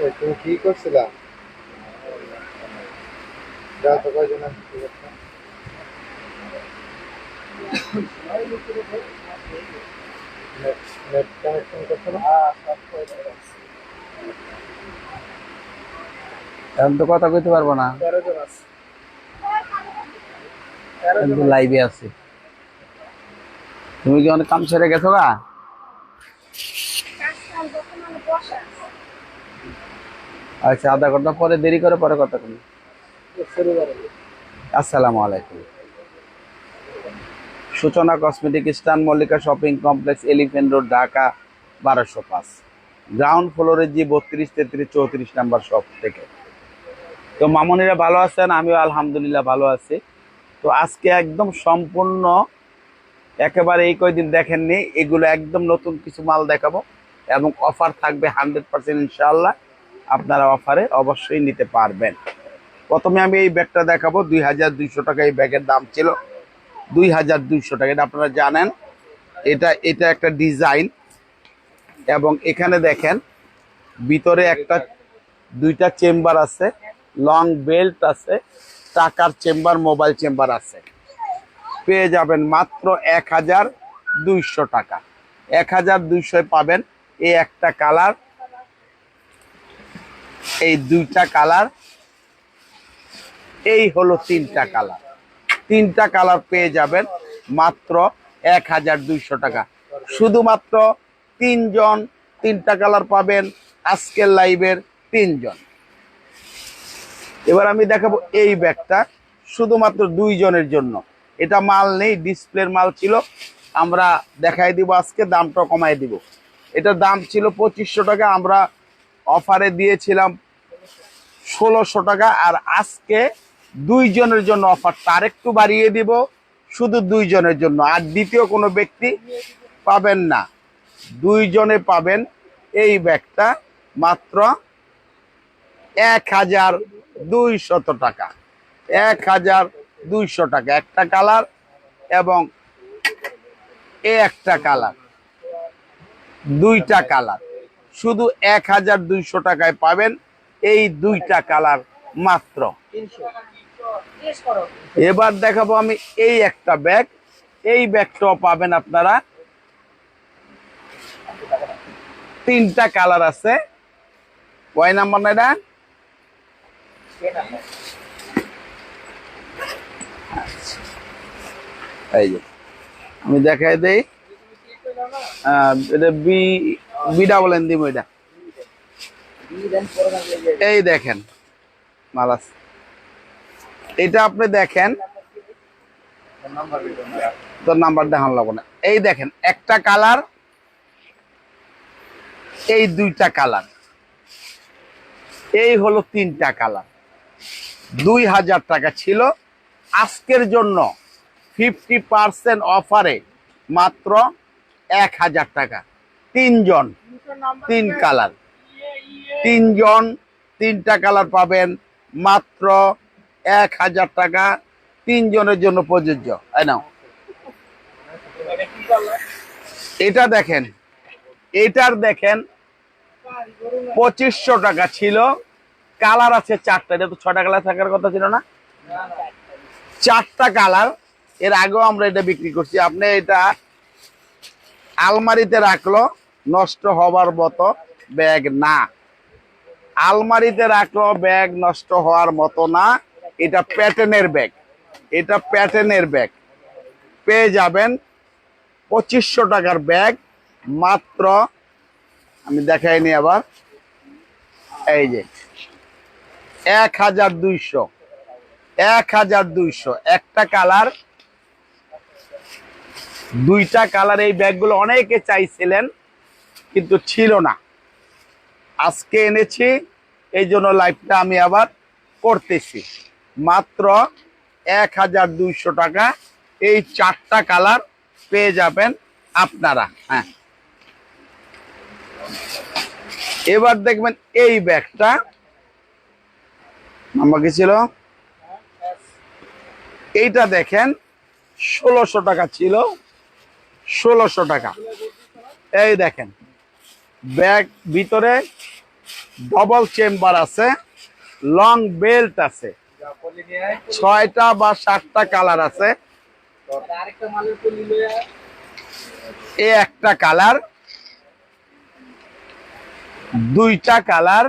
ওই, তুমি কি করছিলা যাও তো কয়জন আছে এখন তো কথা কইতে পারব না। লাইভে আছে। তুমি কি অনেক কাম ছেড়ে গেছো গা? আচ্ছা আধা ঘণ্টা পরে দেরি করে, পরে কথা তুমি আসসালামু আলাইকুম। সূচনা কসমেটিক স্টান Mallika shopping complex elephant road Dhaka, বারোশো পাঁচ। গ্রাউন্ড ফ্লোরে বত্রিশ, তেত্রিশ, চৌত্রিশ নাম্বার শপ থেকে। তো মামনিরা ভালো আছেন? আমিও আলহামদুলিল্লাহ ভালো আছি। তো আজকে একদম সম্পূর্ণ, একেবারে এই কয়দিন দেখেননি, এগুলো একদম নতুন কিছু মাল দেখাবো এবং অফার থাকবে হান্ড্রেড পার্সেন্ট ইনশাল্লাহ আপনারা অফারে অবশ্যই নিতে পারবেন। প্রথমে আমি এই ব্যাগটা দেখাবো, দুই হাজার দুইশো টাকা এই ব্যাগের দাম ছিল। দুই হাজার দুইশো টাকা, এটা আপনারা জানেন, এটা এটা একটা ডিজাইন। এবং এখানে দেখেন, ভিতরে একটা, দুইটা চেম্বার আছে, লং বেল্ট আছে, টাকার চেম্বার, মোবাইল চেম্বার আছে। পেয়ে যাবেন মাত্র এক হাজার দুইশো টাকা। এক হাজার দুইশোয় পাবেন এই একটা কালার, এই দুইটা কালার এই হলো তিনটা কালার। তিনটা কালার পেয়ে যাবেন মাত্র এক হাজার দুইশো টাকা। শুধুমাত্র তিনজন তিনটা কালার পাবেন, আজকের লাইভের তিনজন। এবার আমি দেখাবো এই ব্যাগটা শুধুমাত্র দুইজনের জন্য। এটা মাল নেই, ডিসপ্লের মাল ছিল। আমরা দেখাই দিব আজকে দামটা কমাই দিব। এটার দাম ছিল পঁচিশশো টাকা, আমরা অফারে দিয়েছিলাম ষোলোশো টাকা। আর আজকে দুইজনের জন্য অফার তার একটু বাড়িয়ে দিব। শুধু দুইজনের জন্য। আর দ্বিতীয় কোনো ব্যক্তি পাবেন না। দুইজনে পাবেন এই ব্যাগটা মাত্র এক হাজার দুইশত টাকা। এক হাজার দুইশো টাকা। একটা কালার এবং এ একটা কালার। দুইটা কালার। শুধু এক হাজার দুইশো টাকায় পাবেন এই দুইটা কালার মাত্র। এবার দেখাবো আমি এই একটা ব্যাগ। এই ব্যাগটাও পাবেন আপনারা। তিনটা কালার আছে। কয় নাম্বার না এটা এই যে আমি দেখাই দেই। এটা বি বি ডাবল এন দিব এটা। এই দেখেন মালাস এটা আপনি দেখেন। তোর নাম্বার দেখান লাগবো না। এই দেখেন, একটা কালার এই দুইটা কালার এই হলো তিনটা কালার দুই হাজার টাকা ছিল। আজকের জন্য ফিফটি পার্সেন্ট অফারে মাত্র এক হাজার টাকা। তিনজন, তিন কালার তিনজন, তিনটা কালার পাবেন মাত্র এক হাজার টাকা তিনজনের জন্য প্রযোজ্য। নাও। এটা দেখেন, এটার দেখেন পঁচিশশো টাকা ছিল। কালার আছে চারটা, এটা তো ছটা কালার থাকার কথা ছিল না? চারটা কালার, এর আগেও আমরা এটা বিক্রি করছি। আপনি এটা আলমারিতে রাখল, নষ্ট হবার মতো ব্যাগ না। আলমারিতে রাখল, ব্যাগ নষ্ট হওয়ার মতো না। এটা প্যাটার্নের ব্যাগ। এটা প্যাটার্নের ব্যাগ। পেয়ে যাবেন পঁচিশশো টাকার ব্যাগ। মাত্র, আমি দেখাইনি আবার, এই যে, এক হাজার দুইশো, এক হাজার দুইশো। একটা কালার, দুইটা কালার এই ব্যাগগুলো অনেকে চাইছিলেন, কিন্তু ছিল না। আজকে এনেছি, এই জন্য লাইভটা আমি আবার করতেছি। মাত্র এক হাজার দুইশো টাকা। এই চারটা কালার পেয়ে যাবেন আপনারা। হ্যাঁ। এবার দেখবেন এই ব্যাগটা। আমাকে ছিল? এইটা দেখেন, ষোলোশো টাকা ছিল। ষোলোশো টাকা। এই দেখেন, ব্যাগ ভিতরে ডবল চেম্বার আছে লং বেল্ট আছে। ছয়টা বা সাতটা কালার আছে। এ একটা কালার, দুইটা কালার।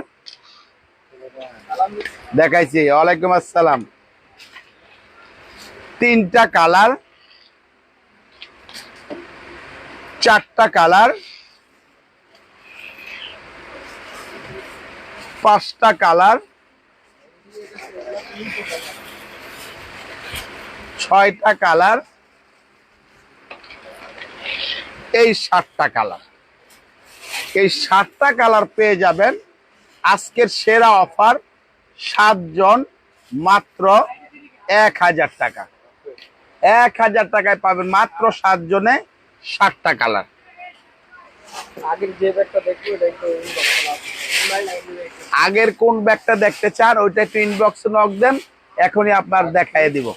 দেখাইছি, ওয়ালাইকুম আসসালাম। তিনটা কালার, চারটা কালার, পাঁচটা কালার। ছয়টা কালার। এই সাতটা কালার। এই সাতটা কালার পেয়ে যাবেন আজকের সেরা অফার সাতজন মাত্র এক হাজার টাকা। এক হাজার টাকায় পাবেন মাত্র সাতজনে সাতটা কালার। আগের যে ব্যাগটা দেখব আগের কোন ব্যাগটা দেখতে চান, ওইটা একটু ইনবক্সে নক দেন, এখনই আপনার দেখাই দিব।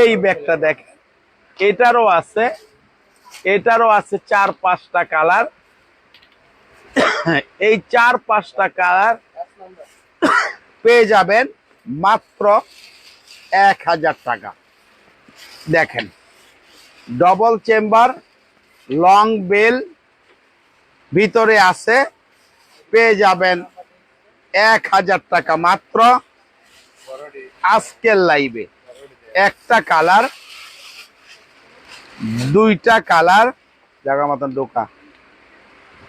এই ব্যাগটা দেখেন, এটারও আছে এটারও আছে চার পাঁচটা কালার। এই চার পাঁচটা কালার পেয়ে যাবেন মাত্র এক হাজার টাকা। দেখেন ডবল চেম্বার লং বেল ভিতরে আছে পেয়ে যাবেন এক হাজার টাকা মাত্র আজকের লাইভে একটা কালার দুইটা কালার জায়গা মতন ঢোকা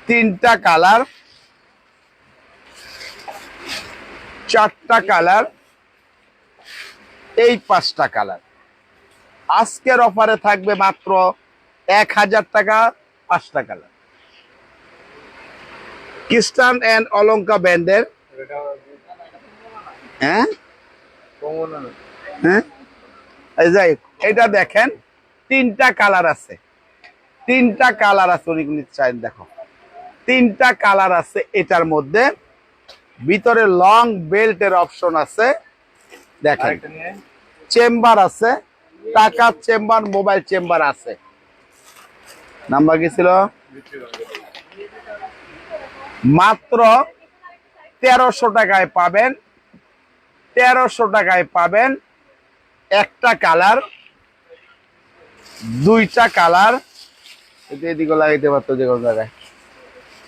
তিনটা কালার চারটা কালার এই পাঁচটা কালার আজকের অফারে থাকবে মাত্র এক হাজার টাকা, পাঁচটা কালার খ্রিস্টান অ্যান্ড অলঙ্কা ব্যান্ডের হ্যাঁ হ্যাঁ এই যাই এটা দেখেন তিনটা কালার আছে। তিনটা কালার আছে অনেক চাই দেখো। তিনটা কালার আছে এটার মধ্যে। ভিতরে লং বেল্টের অপশন আছে। দেখেন। চেম্বার আছে। টাকার চেম্বার মোবাইল চেম্বার আছে। নাম্বার কি ছিল? মাত্র তেরোশো টাকায় পাবেন। তেরোশো টাকায় পাবেন একটা কালার, দুইটা কালার। এদিকে লাগাইতে পারতো যে কোনো জায়গায়।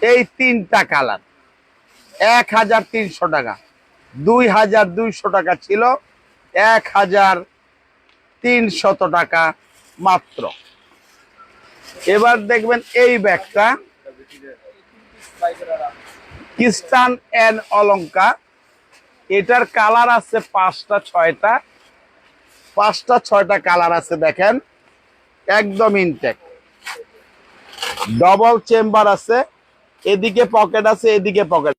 এই তিনটা কালার, এক হাজার তিনশো টাকা। দুই হাজার দুইশো টাকা ছিল, এক হাজার তিনশত টাকা মাত্র। এবার দেখবেন এই ব্যাগটা খ্রিস্টান অ্যান্ড অলঙ্কা এটার কালার আছে পাঁচটা, ছয়টা। পাঁচটা, ছয়টা কালার আছে, দেখেন। একদম ইনটেক ডবল চেম্বার আছে। এদিকে পকেট আছে, এদিকে পকেট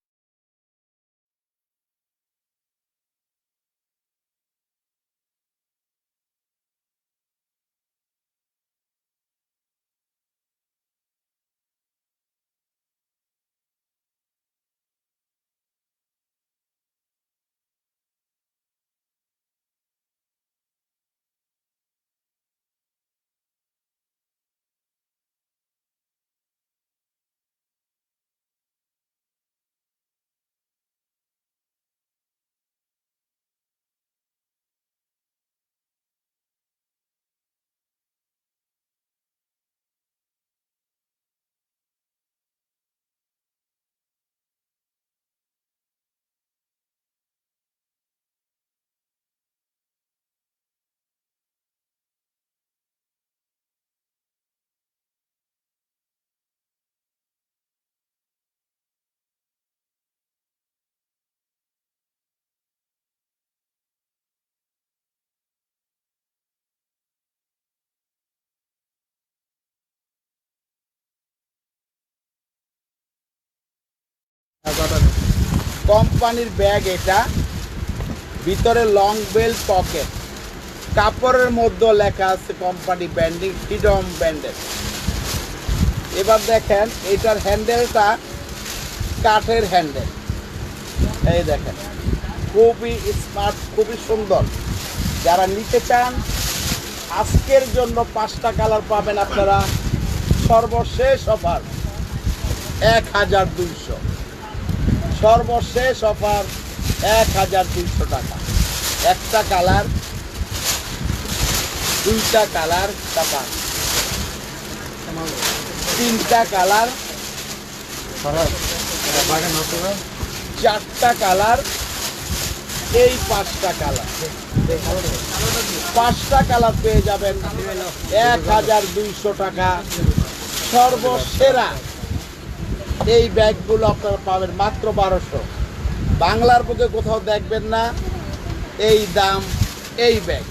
কোম্পানির ব্যাগ এটা। ভিতরে লং বেল পকেট কাপড়ের মধ্যে লেখা আছে কোম্পানি ব্যান্ডিং ফ্রিডম ব্যান্ডেল এবার দেখেন, এটার হ্যান্ডেলটা কাঠের হ্যান্ডেল এই দেখেন, খুবই স্মার্ট খুবই সুন্দর। যারা নিতে চান, আজকের জন্য পাঁচটা কালার পাবেন আপনারা। সর্বশেষ অফার এক হাজার দুইশো। সর্বশেষ অফার এক হাজার দুইশো টাকা। একটা কালার, দুইটা কালার টাকা তিনটা কালার, চারটা কালার, এই পাঁচটা কালার। পাঁচটা কালার পেয়ে যাবেন এক হাজার দুইশো টাকা। সর্বসেরা এই ব্যাগগুলো আপনারা পাবেন মাত্র বারোশো। বাংলার বুকে কোথাও দেখবেন না এই দাম এই ব্যাগ।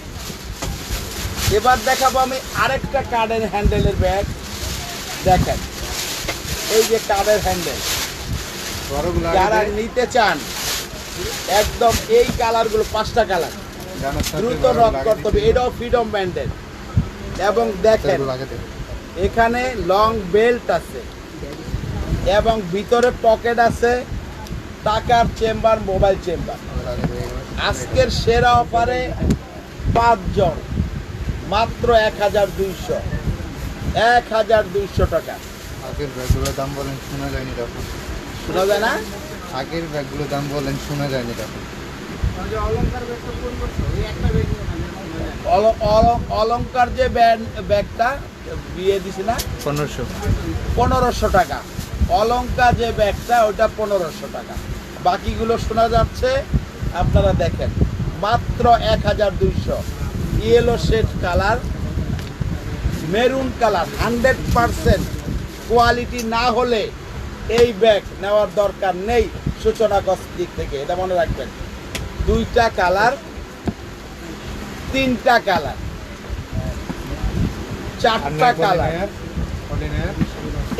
এবার দেখাবো আমি আরেকটা কার্ডের হ্যান্ডেলের ব্যাগ। দেখেন এই যে কার্ডের হ্যান্ডেল যারা নিতে চান একদম এই কালারগুলো পাঁচটা কালার দ্রুত রক করতে হবে। এটাও ফ্রিডম ব্যান্ডের এবং দেখেন এখানে লং বেল্ট আছে। এবং ভিতরে পকেট আছে টাকার চেম্বার মোবাইল চেম্বার। আজকের সেরা অফারে পাঁচজন মাত্র এক হাজার দুইশো। এক হাজার দুইশো টাকা। আগের ব্যাগগুলোর দাম বলেন শোনা যায়নি তখন শোনা যায় না? আগের ব্যাগগুলোর দাম বলেন শোনা যায়নি তখন যে ব্যাগটা বিয়ে দিছি না? পনেরোশো। পনেরোশো টাকা। অলংকার যে ব্যাগটা ওটা পনেরোশো টাকা। বাকিগুলো শোনা যাচ্ছে আপনারা দেখেন। মাত্র এক হাজার দুইশো। Yellow shade colour maroon colour hundred percent. Quality না হলে এই ব্যাগ নেওয়ার দরকার নেই সূচনা দিক থেকে এটা মনে রাখবেন। দুইটা কালার তিনটা কালার চারটা কালার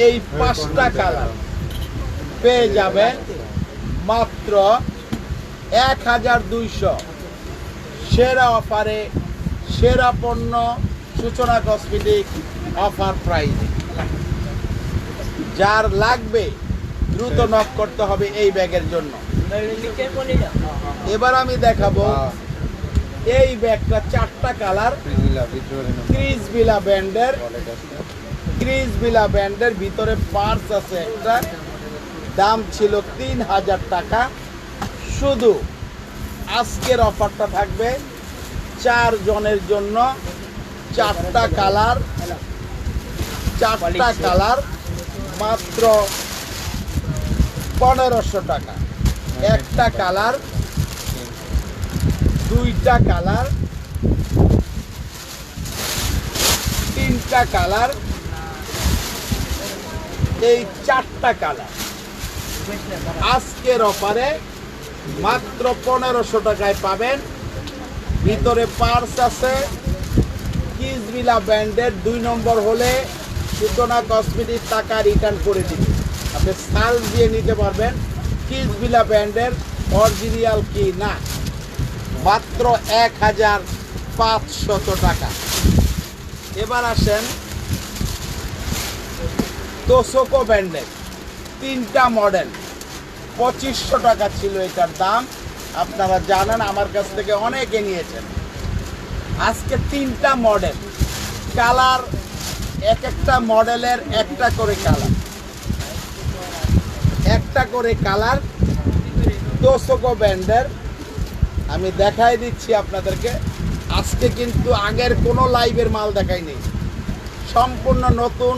এই পাঁচটা কালার। পেয়ে যাবেন মাত্র এক হাজার দুইশো। সেরা অফারে সেরা পণ্য সূচনা কসমেটিক অফার প্রাইস। যার লাগবে দ্রুত নক করতে হবে এই ব্যাগের জন্য। এবার আমি দেখাবো এই ব্যাগটা চারটা কালার। ক্রিস বিলা ব্যান্ডের ক্রিস বিলা ব্যান্ডের ভিতরে পার্স আছে একটা। দাম ছিল তিন হাজার টাকা। শুধু আজকের অফারটা থাকবে চার জনের জন্য। চারটা কালার চারটা কালার মাত্র পনেরোশো টাকা। একটা কালার, দুইটা কালার, তিনটা কালার এই চারটা কালার। আজকের অফারে মাত্র পনেরোশো টাকায় পাবেন। ভিতরে পার্স আছে কিসবিলা ব্র্যান্ডের, দুই নম্বর হলে সূচনা কসমেটিক টাকা রিটার্ন করে দিবে। আপনি সাল দিয়ে নিতে পারবেন কিসবিলা ব্র্যান্ডের অরিজিনাল কি না। মাত্র এক হাজার পাঁচশত টাকা। এবার আসেন তোসোকো ব্র্যান্ডের তিনটা মডেল। পঁচিশশো টাকা ছিল এটার দাম। আপনারা জানেন, আমার কাছ থেকে অনেকে নিয়েছেন। আজকে তিনটা মডেল। কালার, এক একটা মডেলের একটা করে কালার। একটা করে কালার তোসোকো ব্র্যান্ডের আমি দেখাই দিচ্ছি আপনাদেরকে। আজকে কিন্তু আগের কোনো লাইভের মাল দেখাইনি। সম্পূর্ণ নতুন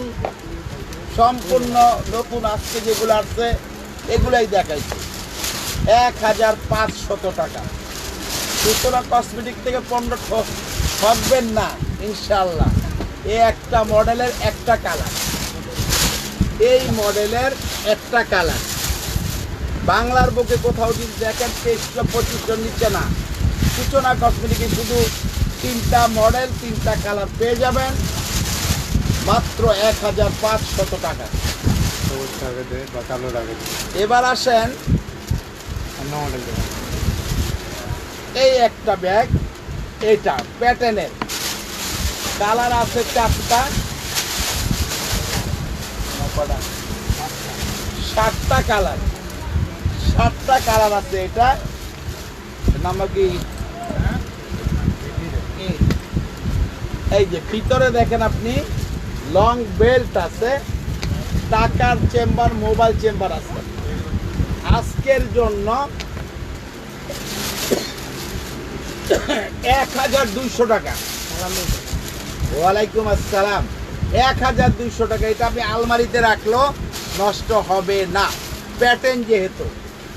সম্পূর্ণ নতুন আজকে যেগুলো আসছে, এগুলাই দেখাইছে। এক হাজার পাঁচশত টাকা। সুতরাং কসমেটিক থেকে পণ্য ঠকবেন না ইনশাল্লাহ এ একটা মডেলের একটা কালার। এই মডেলের একটা কালার। বাংলার বুকে কোথাও যদি দেখেন, তেইশশো পঁচিশশো নিচ্ছে না। সূচনা কসমেটিকে শুধু তিনটা মডেল তিনটা কালার পেয়ে যাবেন। মাত্র এক হাজার পাঁচশত টাকা। এবার আসেন। এই একটা ব্যাগ এটা প্যাটার্নের কালার আছে চারটা। সাতটা কালার সাতটা কালার আছে এটা। নাম্বার কি? এই যে ভিতরে দেখেন আপনি। লং বেল্ট আছে, টাকার চেম্বার, মোবাইল চেম্বার আছে। আজকের জন্য এক হাজার দুইশো টাকা। ওয়ালাইকুম আসসালাম। এক হাজার দুইশো টাকা, এটা আপনি আলমারিতে রাখল, নষ্ট হবে না। প্যাটার্ন যেহেতু,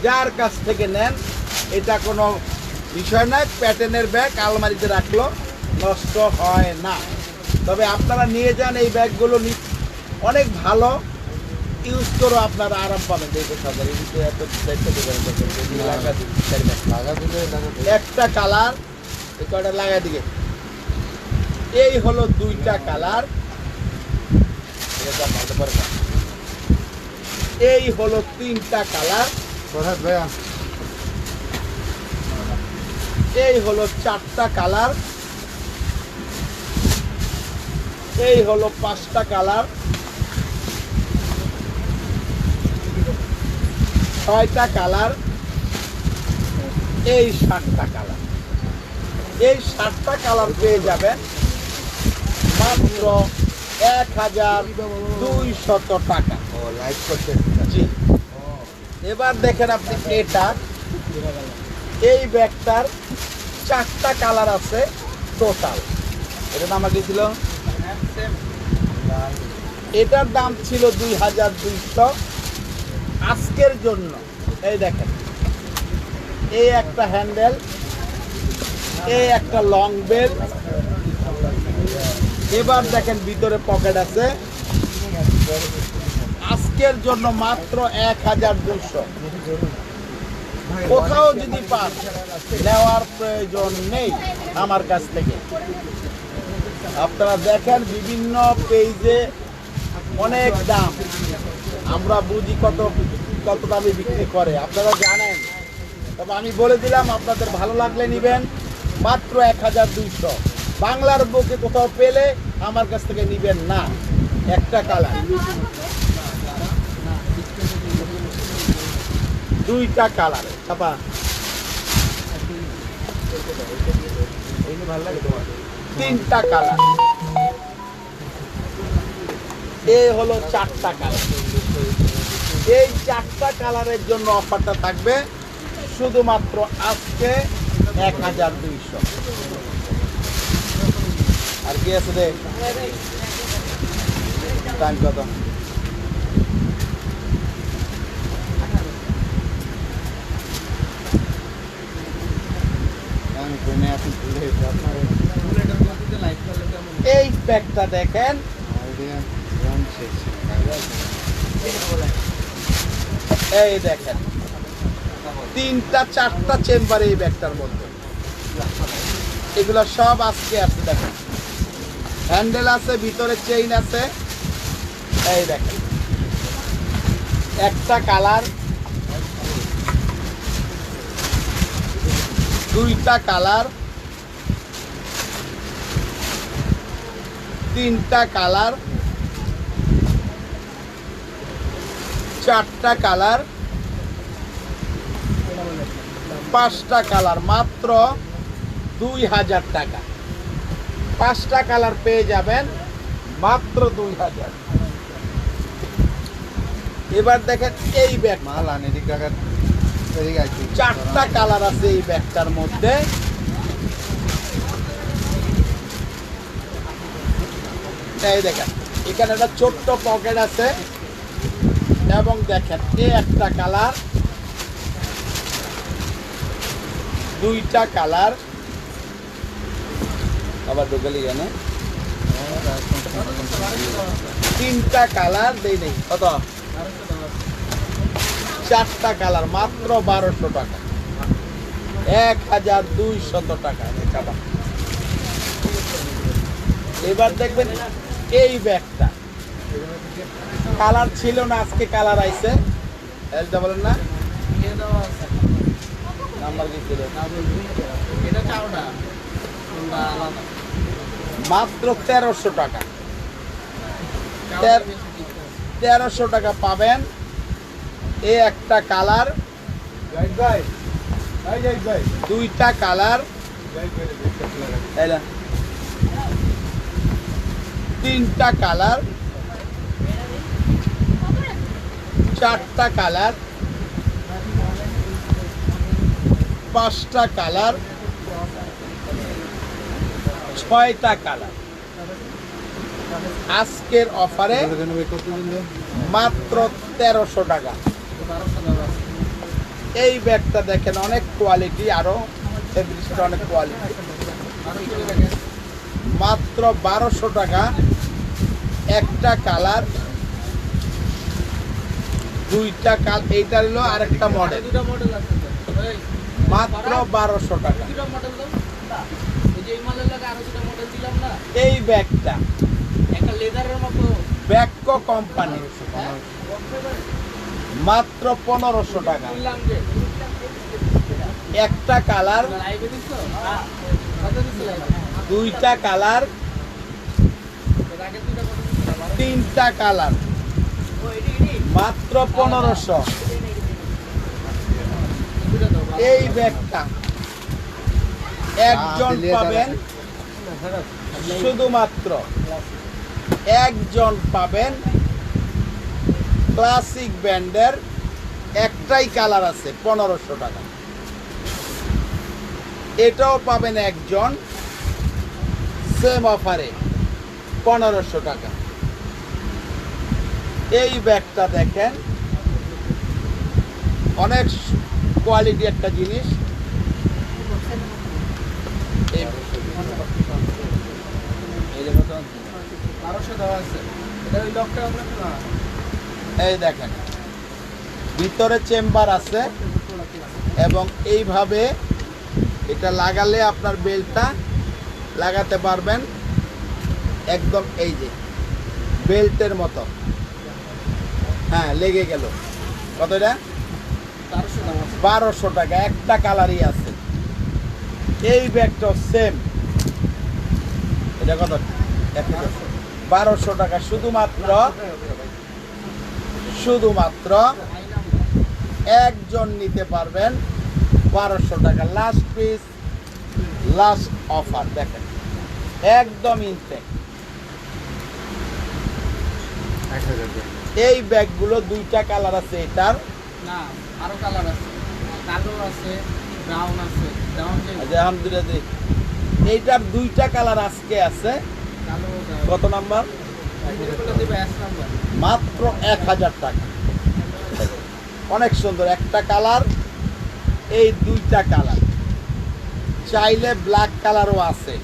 যার কাছ থেকে নেন, এটা কোনো বিষয় নয়। প্যাটার্নের ব্যাগ আলমারিতে রাখল, নষ্ট হয় না। তবে আপনারা নিয়ে যান এই ব্যাগগুলো অনেক ভালো। ইউজ করো আপনারা আরাম পাবেন। এই লাগা। লাগা দিলে একটা কালার এই কয়টা লাগাই দিকে? এই হলো দুইটা কালার। এই হলো তিনটা কালার। এই হলো চারটা কালার। এই হলো পাঁচটা কালার। ছয়টা কালার। এই সাতটা কালার। এই সাতটা কালার পেয়ে যাবেন মাত্র এক হাজার দুই শত টাকা। ও লাইট করতে জি। এবার দেখেন আপনি এটা। এই ব্যাগটার চারটা কালার আছে টোটাল। এটা আগে ছিল? এটার দাম ছিল দুই হাজার দুইশো। আজকের জন্য, এই দেখেন, এই একটা হ্যান্ডেল, এই একটা লং বেল এবার দেখেন ভিতরে পকেট আছে। আজকের জন্য মাত্র এক হাজার দুশো কোথাও যদি পান, নেওয়ার প্রয়োজন নেই আমার কাছ থেকে। আপনারা দেখেন বিভিন্ন পেজে অনেক দাম। আমরা বুঝি কত কত দামে বিক্রি করে। আপনারা জানেন। তবে আমি বলে দিলাম, আপনাদের ভালো লাগলে নিবেন মাত্র এক হাজার দুইশো। বাংলার বুকে কোথাও পেলে আমার কাছ থেকে নিবেন না। একটা কালার। দুইটা কালার। ছাপা তিনটা কালার। এই হলো চারটা কালার। এই চারটা কালারের জন্য অফারটা থাকবে শুধুমাত্র আজকে এক হাজার দুইশো। আর কি আছে রে টাইম কত? আমি কোনে এখন ভুলে আপনার। এই ব্যাগটা দেখেন। এই দেখেন। তিনটা, চারটা চেম্বার এই ব্যাগটার মধ্যে। এগুলো সব আজকে আছে দেখেন। হ্যান্ডেল আছে, ভিতরে চেইন আছে। এই দেখেন। একটা কালার। দুইটা কালার। তিনটা কালার চারটা কালার পাঁচটা কালার মাত্র দুই হাজার টাকা। পাঁচটা কালার পেয়ে যাবেন মাত্র দুই হাজার। এবার দেখেন এই ব্যাগ মাল আন চারটা কালার আছে এই ব্যাগটার মধ্যে। এই দেখেন, এখানে একটা ছোট্ট পকেট আছে। এবং দেখেন এই একটা কালার দুইটা কালার আবার ঢুকালি কেন তিনটা কালার দেই নেই, কত? চারটা কালার মাত্র বারোশো টাকা। এক হাজার দুইশত টাকা। এবার দেখবেন এই ব্যাগটা। কালার ছিল না আজকে কালার আইছে। এটা বলেন না? নাম্বার কি ছিল? এটা চাও না মাত্র তেরোশো টাকা। তেরোশো টাকা পাবেন এই একটা কালার। দুইটা কালার জাহিদ ভাই দেখতে লাগা এই না। তিনটা কালার, চারটা কালার, পাঁচটা কালার, ছয়টা কালার। আজকের অফারে মাত্র তেরোশো টাকা। এই ব্যাগটা দেখেন, অনেক কোয়ালিটি আরও ফেব্রিক্সটা অনেক কোয়ালিটি মাত্র বারোশো টাকা। একটা কালার দুইটা কাল এইটা হলো আরেকটা মডেল দুটো মডেল আছে তো এই মাত্র বারোশো টাকা। দুটো মডেল দাও। এই ব্যাগটা। একটা লেদারের মতো। ব্যাকো কোম্পানি মাত্র পনেরোশো টাকা। একটা কালার দিছো দুইটা কালারের আগে দুটো কত দিছো তিনটা কালার। মাত্র পনেরোশো। এই ব্যাগটা একজন পাবেন শুধুমাত্র। একজন পাবেন ক্লাসিক ব্যান্ডের একটাই কালার আছে পনেরোশো টাকা। এটাও পাবেন একজন। সেম অফারে পনেরোশো টাকা। এই ব্যাগটা দেখেন। অনেক কোয়ালিটি একটা জিনিস। এই দেখেন। ভিতরে চেম্বার আছে এবং এইভাবে এটা লাগালে আপনার বেল্টটা লাগাতে পারবেন একদম এই যে, বেল্টের মতো। হ্যাঁ লেগে গেল। কত এটা? বারোশো টাকা, একটা কালারই আছে। এই ব্যাগটা সেম এটা কত? বারোশো টাকা, শুধুমাত্র শুধুমাত্র একজন নিতে পারবেন বারোশো টাকা। লাস্ট পিস লাস্ট অফার দেখেন। একদম ইনটেক এক হাজার এই ব্যাগগুলো দুইটা কালার আছে এটার? না আরও কালার আছে। কালো আছে ব্রাউন আছে আচ্ছা, এখন এইটার দুইটা কালার আজকে আছে। কালো কত নাম্বার? মাত্র এক হাজার টাকা। অনেক সুন্দর একটা কালার এই দুইটা কালার। চাইলে ব্ল্যাক কালারও আছে।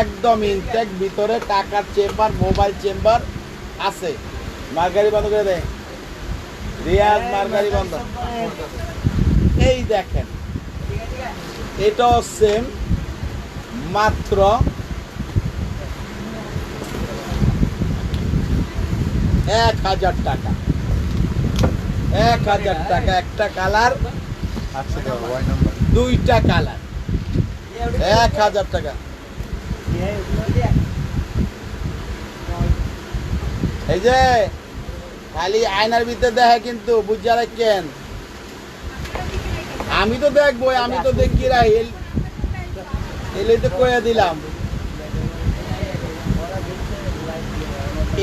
একদম ইনটেক ভিতরে টাকার চেম্বার মোবাইল চেম্বার আছে। মার্গারি বন্ধ করে দেয়। রিয়াজ মার্গারি বন্ধ। এই দেখেন এটাও সেম মাত্র এক হাজার টাকা। এক হাজার টাকা একটা কালার নাম্বার। দুইটা কালার। এক হাজার টাকা। এই যে খালি আয়নার ভিতরে দেখে কিন্তু বুঝা রাখেন। আমি তো দেখব আমি তো দেখি রাই। এলে তো কয়ে দিলাম।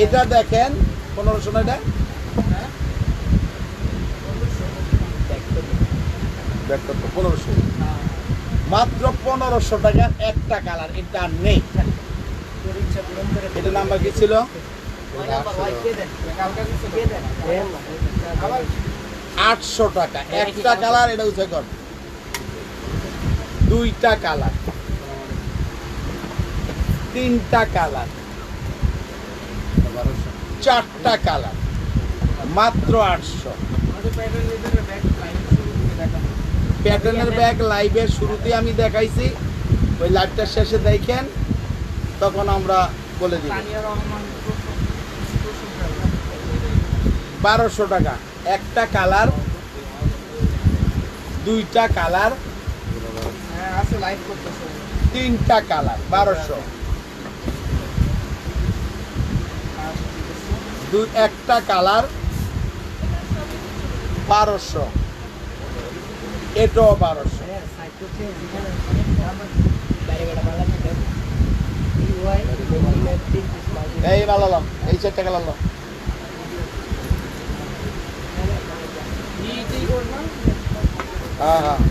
এটা দেখেন, পনেরোশো না এটা? পনেরোশো। মাত্র পনেরোশো টাকার একটা কালার এটা নেই। এটা নাম্বার কি ছিল? আটশো টাকা। একটা কালার, এটা উঠে কর দুইটা কালার। তিনটা কালার। চারটা কালার। মাত্র আটশো। প্যাটার্নের ব্যাগ লাইভের শুরুতে আমি দেখাইছি। ওই লাইভটার শেষে দেখেন, তখন আমরা বলে দিব। বারোশো টাকা। একটা কালার দুইটা কালার হ্যাঁ তিনটা কালার বারোশো। দুই একটা কালার বারোশো। এটাও বারোশো। এই ভালো এই চারটা কালার হ্যাঁ হ্যাঁ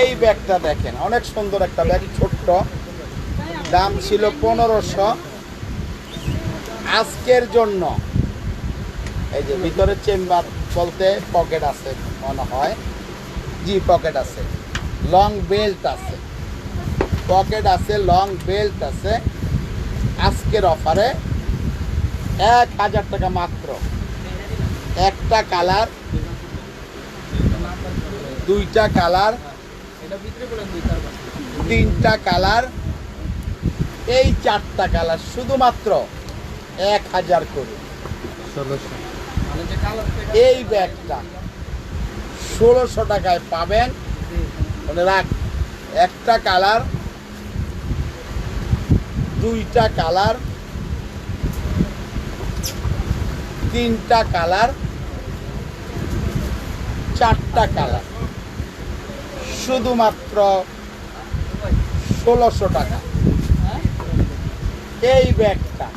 এই ব্যাগটা দেখেন, অনেক সুন্দর একটা ব্যাগ, ছোট্ট। দাম ছিল পনেরোশো। আজকের জন্য, এই যে ভিতরে চেম্বার বলতে পকেট আছে মনে হয়। জি, পকেট আছে। লং বেল্ট আছে। পকেট আছে, লং বেল্ট আছে। আজকের অফারে এক হাজার টাকা মাত্র। একটা কালার দুইটা কালার তিনটা কালার এই চারটা কালার শুধুমাত্র এক হাজার করে। এই ব্যাগটা ষোলোশো টাকায় পাবেন। মানে রাখ একটা কালার দুইটা কালার তিনটা কালার চারটা কালার। শুধুমাত্র ষোলোশো টাকা। এই ব্যাগটা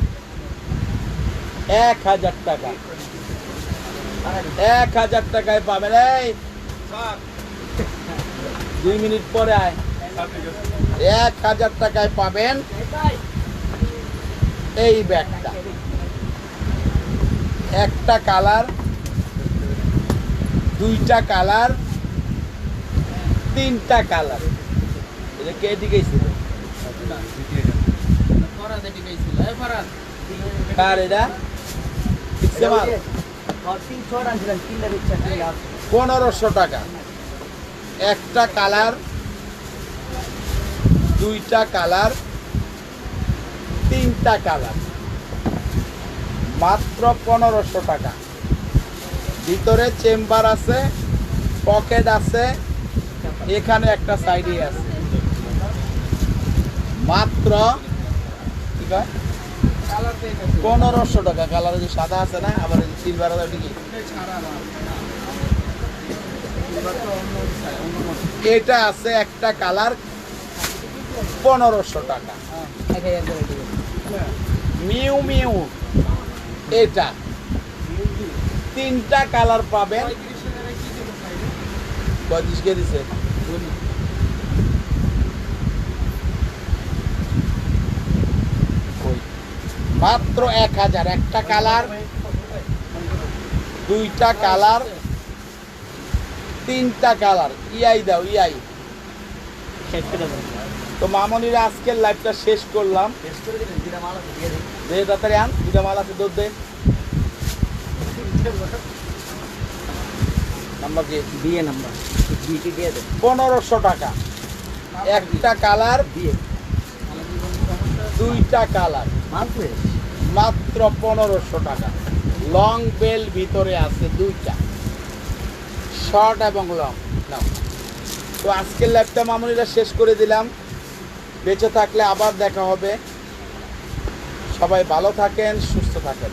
এক হাজার টাকা। এক হাজার টাকায় পাবেন। এই, দুই মিনিট পরে আয়। এক হাজার টাকায় পাবেন এই ব্যাগটা। একটা কালার দুইটা কালার, তিনটা কালার। এটা কে দিকেছিল কার পনেরোশো টাকা। একটা কালার, দুইটা কালার, তিনটা কালার। মাত্র পনেরোশো টাকা। ভিতরে চেম্বার আছে পকেট আছে এখানে একটা সাইডে আছে। মাত্র পনেরোশো টাকা। কালার যে সাদা আছে না আবার সিলভার আছে কি? এটা আছে একটা কালার পনেরোশো টাকা। দিবেন মিউ মিউ। এটা। তিনটা কালার পাবেন। পঁয়ত্রিশ কি দিছে মাত্র এক হাজার। একটা কালার দুইটা কালার তিনটা কালার। ইয়াই দাও ইয়াই। তো মামনিরা আজকের লাইভটা শেষ করলাম। দে তাড়াতাড়ি আন দুটা মাল আছে দুধ দে। নাম্বার কি দিয়ে নাম্বার বিটি দিয়ে দেন পনেরোশো টাকা। একটা কালার দিয়ে। দুইটা কালার। মানছে মাত্র পনেরোশো টাকা। লং বেল ভিতরে আছে দুইটা। শর্ট এবং লং। নাও। তো আজকের ল্যাবটা মামুনিরা শেষ করে দিলাম। বেঁচে থাকলে আবার দেখা হবে। সবাই ভালো থাকেন সুস্থ থাকেন।